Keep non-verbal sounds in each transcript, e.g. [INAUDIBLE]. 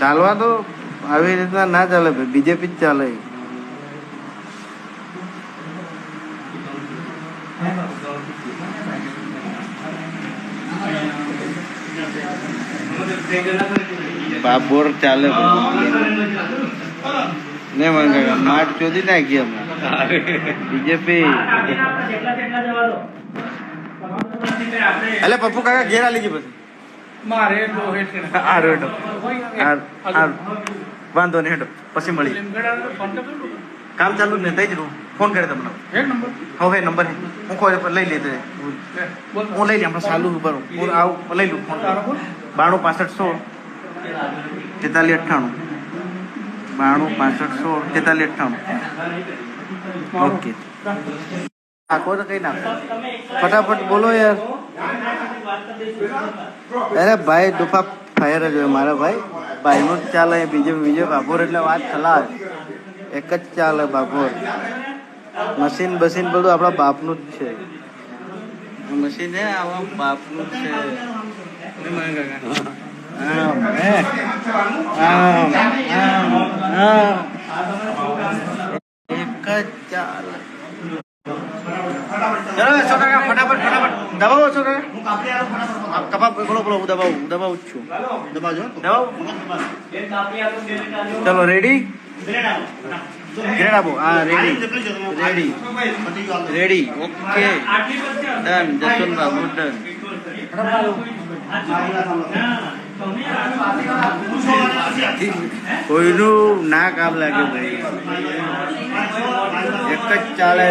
ચાલવા તો આવી રીતના ના ચાલે ભાઈ બીજેપી જ ચાલે. બાબોર ચાલે ને મંગા માટ ચોધી નાખી અમે. બીજેપી. એટલે પપ્પુ કાકા ઘેર આલી ગઈ પછી. મારે તો હેઠે આ [LAUGHS] વાંધો નહીં હેડો. પછી મળી કામ ચાલુ ને થઈ જ રહું ફોન કરે તમને. હવે નંબર હે. હું કોઈ લઈ લેતો હું લઈ લે આપણે ચાલુ ઉપર હું આવું લઈ લઉં ફોન. બાણું પાસઠ સોળ. તેતાલીસ અઠ્ઠાણું. બાણું પાસઠ સોળ તેતાલીસ અઠ્ઠાણું. ઓકે. આખો તો કઈ નાખો ફટાફટ બોલો યાર. અરે ભાઈ, દુફા ફાયર જ હોય મારા ભાઈ. ભાઈનું જ ચાલે, બીજો બીજો બાપોર એટલે વાત ખલાસ. એક જ ચાલે બાપોર. મશીન બસીન બધું આપણા બાપનું જ છે. મશીન છે આવા બાપનું જ છે. એક જ ચાલે. ચલો કાકા ફટાફટ ફટાફટ દબાવો છો કાકા કપા બોલો બોલો હું દબાવું હું દબાવું જ છું. દબાવજો દબાવ. ચલો રેડી ગ્રેડ આપો. હા ready ready ready okay done Jaswantbhai Babu done કોઈનું ના કામ લાગે ભાઈ. એક જ ચાલે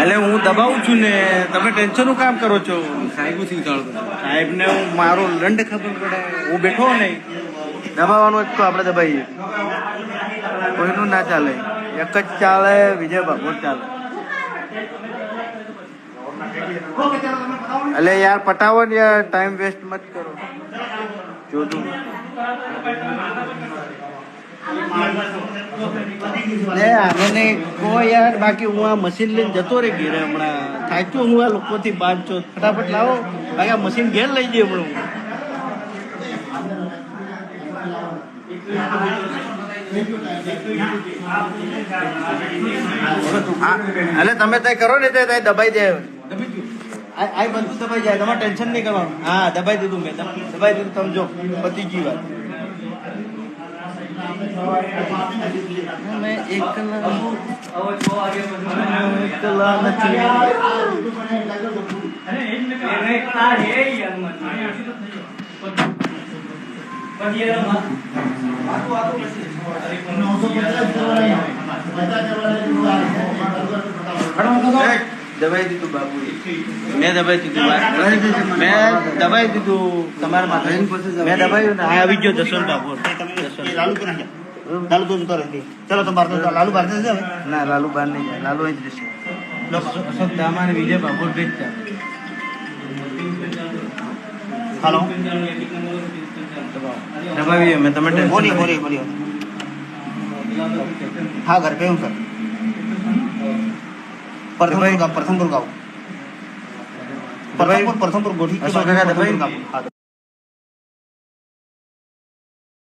એટલે હું દબાવું છું ને તમે ટેન્શનનું કામ કરો છો? સાહેબ સાહેબ ને હું મારો દંડ ખબર પડે. હું બેઠો નહીં. દબાવવાનો જ તો આપણે દબાઈએ. કોઈનું ના ચાલે. એક જ ચાલે વિજય ભગવત ચાલે. એટલે યાર, પટાવો ને યાર ટાઈમ વેસ્ટ મત કરો. લે, આને કહો યાર, બાકી હું આ મશીન લઈને જતો રે ઘેરે હમણાં. થાક્યો હું આ લોકોથી બાંધજો ફટાફટ લાવો. બાકી મશીન ઘેર લઈ જઈએ હમણાં હું. તમે તય કરો ને તે દબાઈ જાય આ આ બધું દબાઈ જાય તમારે ટેન્શન નહીં કરવાનું. હા દબાઈ દીધું મેં. દબાઈ દીધું તમે જો પતી ગયું વાત. મેં. એકલા એકલા નથી દબાઈ દીધું બાપુએ. મેં દબાઈ દીધું મેં દબાઈ દીધું તમારા માથે. મેં દબાયું આવી ગયો જસવંત બાપુ. લાલુ તો ચલો તો બહાર લાલુ બહાર જશે ના લાલુ બહાર નહીં જાય. લાલુ અહીં જ રહેશે. વિજય બાપુ ભેજતા હાલો. દબાવીએ મેં તમે બોલી બોલી બોલી. હા ઘર પે હું સર. પ્રથમ દુર્ગા પ્રથમ દુર્ગા પ્રથમપુર પ્રથમપુર ગોઠી